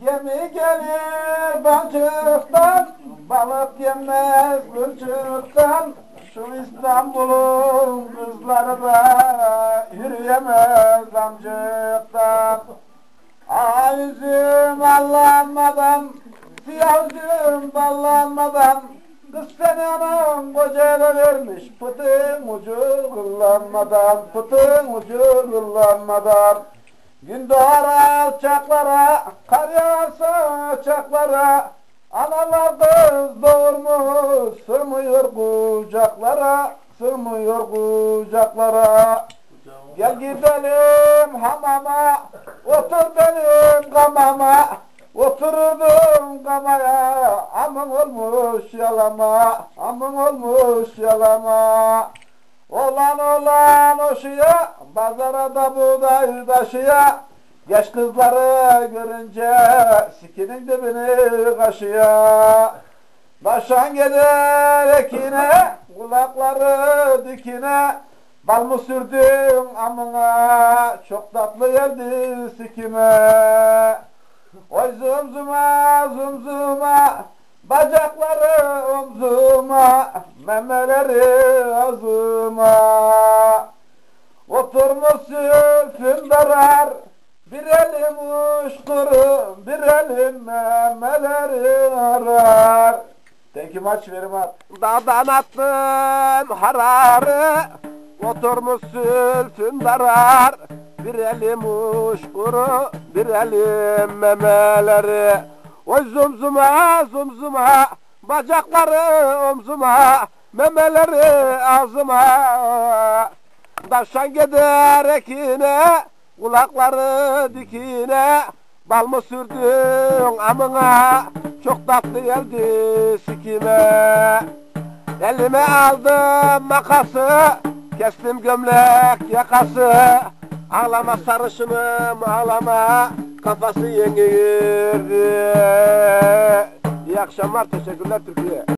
Gemi gelir balçıktan, balık yemez kılçıktan. Şu İstanbul'un kızları da yürüyemez amcıktan. Ay üzüm allanmadan, siyah üzüm ballanmadan, Kız seni anam kocayla vermiş, pıtın ucu kullanmadan, pıtın ucu kullanmadan. Gün doğar alçaklara, kar yağarsa çaklara, Analar kız doğurmuş, sığmıyor kucaklara, sığmıyor kucaklara. Gel gidelim hamama, otur benim kamama, otururdum kamaya, amın olmuş yalama, amın olmuş yalama. Olan olan oşuya, pazara da buğday taşıya, Geç kızları görünce sikinin dibini kaşıya. Başan gider ekine, kulakları dikine, Bal mı sürdün amına, çok tatlı geldi sikime. Oy zımzıma zımzıma, bacakları omzuma, memeleri ağzıma. Oturmuş sülfün darar, bir elim uçkuru, bir elim memeleri arar. Thank you much very much. Dağdan attım hararı, oturmuş sülfün darar. Bir elim uçkuru, bir elim memeleri. Oy zumzuma zumzuma, bacakları omzuma, memeleri ağzıma. Taşan gider ekine, kulakları dikine, bal mı sürdün amına, çok tatlı geldi sikime. Elime aldım makası, kestim gömlek yakası, ağlama sarışınım ağlama, kafası yeni girdi. İyi akşamlar, teşekkürler Türkiye.